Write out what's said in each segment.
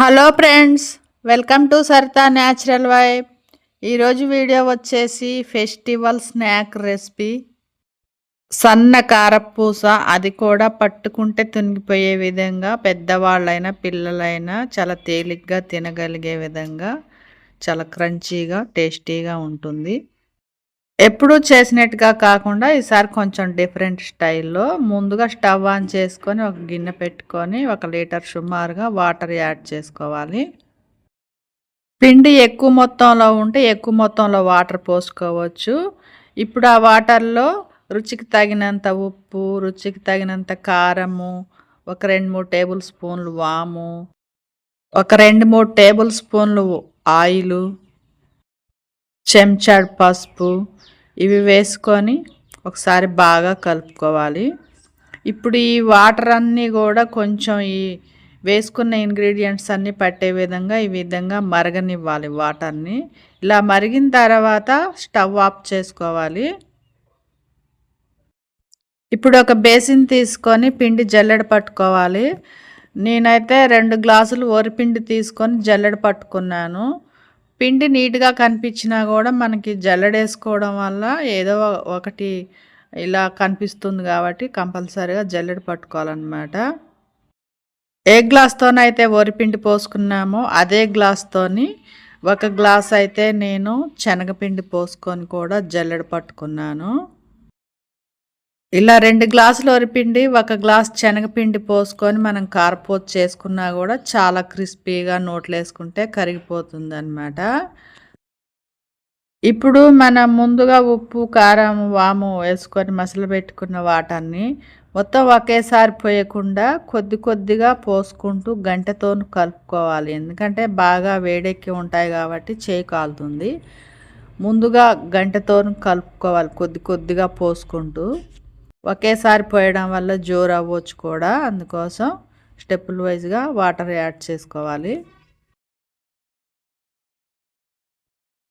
Hello friends welcome to Sarita natural vibe. ఈరోజు video వచ్చేసి festival snack recipe. సన్న కారపూస అది కూడా పట్టుకుంటే తునిగిపోయే విధంగా పెద్దవాళ్ళైనా పిల్లలైనా చాలా తేలిగ్గా తినగలిగే విధంగా చాలా క్రంచీగా టేస్టీగా ఉంటుంది. ఎప్పుడూ చేసినట్టుగా కాకుండా ఈసారి కొంచెం డిఫరెంట్ స్టైల్లో ముందుగా స్టవ్ ఆన్ చేసుకొని ఒక గిన్నె పెట్టుకొని ఒక లీటర్ సుమారుగా వాటర్ యాడ్ చేసుకోవాలి. పిండి ఎక్కువ మొత్తంలో ఉంటే ఎక్కువ మొత్తంలో వాటర్ పోసుకోవచ్చు. ఇప్పుడు ఆ వాటర్లో రుచికి తగినంత ఉప్పు రుచికి తగినంత కారము ఒక రెండు మూడు టేబుల్ స్పూన్లు వాము ఒక రెండు మూడు టేబుల్ స్పూన్లు ఆయిలు చెంచాడు పసుపు ఇవి వేసుకొని ఒకసారి బాగా కలుపుకోవాలి. ఇప్పుడు ఈ వాటర్ అన్నీ కూడా కొంచెం ఈ వేసుకున్న ఇంగ్రీడియంట్స్ అన్నీ పట్టే విధంగా ఈ విధంగా మరగనివ్వాలి వాటర్ని. ఇలా మరిగిన తర్వాత స్టవ్ ఆఫ్ చేసుకోవాలి. ఇప్పుడు ఒక బేసిన్ తీసుకొని పిండి జల్లెడ పట్టుకోవాలి. నేనైతే రెండు గ్లాసులు వరిపిండి తీసుకొని జల్లెడ పట్టుకున్నాను. పిండి నీట్గా కనిపించినా కూడా మనకి జల్లడేసుకోవడం వల్ల ఏదో ఒకటి ఇలా కనిపిస్తుంది కాబట్టి కంపల్సరీగా జల్లెడ పట్టుకోవాలన్నమాట. ఏ గ్లాస్తోనైతే వరిపిండి పోసుకున్నామో అదే గ్లాస్తోని ఒక గ్లాస్ అయితే నేను శనగపిండి పోసుకొని కూడా జల్లెడ పట్టుకున్నాను. ఇలా రెండు గ్లాసులు వరిపిండి ఒక గ్లాస్ శనగపిండి పోసుకొని మనం కారపోతు చేసుకున్నా కూడా చాలా క్రిస్పీగా నోట్లు వేసుకుంటే కరిగిపోతుంది అనమాట ఇప్పుడు మనం ముందుగా ఉప్పు కారం వాము వేసుకొని మసలు పెట్టుకున్న వాటాన్ని మొత్తం ఒకేసారి పోయకుండా కొద్ది కొద్దిగా పోసుకుంటూ గంటతో కలుపుకోవాలి. ఎందుకంటే బాగా వేడెక్కి ఉంటాయి కాబట్టి చేయి కాలుతుంది. ముందుగా గంటతో కలుపుకోవాలి కొద్ది కొద్దిగా పోసుకుంటూ. ఒకేసారి పోయడం వల్ల జోరు అవ్వచ్చు కూడా. అందుకోసం స్టెప్పుల వైజ్గా వాటర్ యాడ్ చేసుకోవాలి.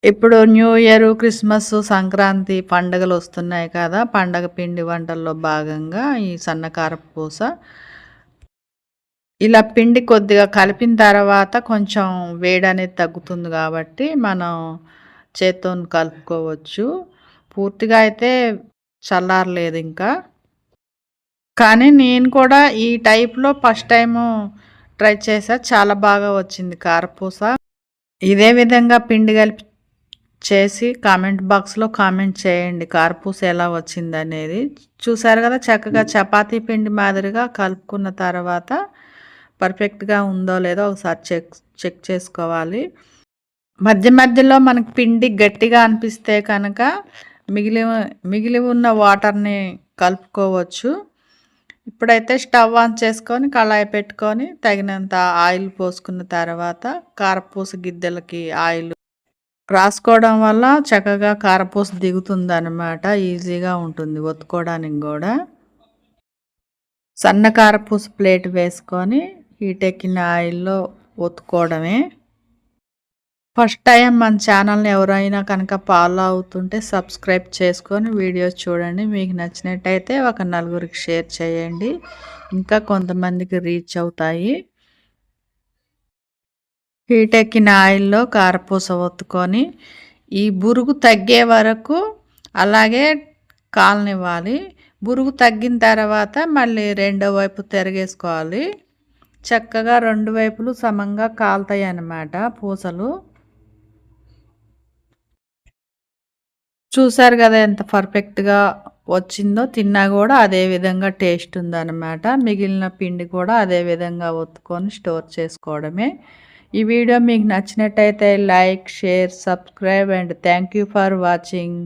ఇప్పుడు న్యూ ఇయర్ క్రిస్మస్ సంక్రాంతి పండుగలు వస్తున్నాయి కదా. పండగ పిండి వంటల్లో భాగంగా ఈ సన్నకార పూస ఇలా పిండి కొద్దిగా కలిపిన తర్వాత కొంచెం వేడి అనేది తగ్గుతుంది కాబట్టి మనం చేత్తో కలుపుకోవచ్చు. పూర్తిగా అయితే చల్లారలేదు ఇంకా. కానీ నేను కూడా ఈ టైప్లో ఫస్ట్ టైము ట్రై చేసా. చాలా బాగా వచ్చింది కారపూస. ఇదే విధంగా పిండి కలిపి చేసి కామెంట్ బాక్స్లో కామెంట్ చేయండి కారపూస ఎలా వచ్చింది అనేది చూసారు కదా చక్కగా చపాతీ పిండి మాదిరిగా కలుపుకున్న తర్వాత పర్ఫెక్ట్గా ఉందో లేదో ఒకసారి చెక్ చెక్ చేసుకోవాలి. మధ్య మధ్యలో మనకి పిండి గట్టిగా అనిపిస్తే కనుక మిగిలి మిగిలి ఉన్న వాటర్ని కలుపుకోవచ్చు. ఇప్పుడైతే స్టవ్ ఆన్ చేసుకొని కళాయి పెట్టుకొని తగినంత ఆయిల్ పోసుకున్న తర్వాత కారపూస గిద్దెలకి ఆయిల్ రాసుకోవడం వల్ల చక్కగా కారపూస దిగుతుంది అనమాట ఈజీగా ఉంటుంది ఒత్తుకోవడానికి కూడా. సన్న కారపూస ప్లేట్ వేసుకొని హీట్ ఎక్కిన ఆయిల్లో ఒత్తుకోవడమే. ఫస్ట్ టైం మన ఛానల్ని ఎవరైనా కనుక ఫాలో అవుతుంటే సబ్స్క్రైబ్ చేసుకొని వీడియోస్ చూడండి. మీకు నచ్చినట్టయితే ఒక నలుగురికి షేర్ చేయండి. ఇంకా కొంతమందికి రీచ్ అవుతాయి. హీట్ ఎక్కిన ఆయిల్లో కారపూస ఒత్తుకొని ఈ బురుగు తగ్గే వరకు అలాగే కాలనివ్వాలి. బురుగు తగ్గిన తర్వాత మళ్ళీ రెండో వైపు తిరగేసుకోవాలి. చక్కగా రెండు వైపులు సమంగా కాలుతాయి అన్నమాట పూసలు. చూసారు కదా ఎంత పర్ఫెక్ట్గా వచ్చిందో తిన్నా కూడా అదే విధంగా టేస్ట్ ఉందన్నమాట. మిగిలిన పిండి కూడా అదే విధంగా ఒత్తుకొని స్టోర్ చేసుకోవడమే. ఈ వీడియో మీకు నచ్చినట్టయితే like share subscribe and thank for watching.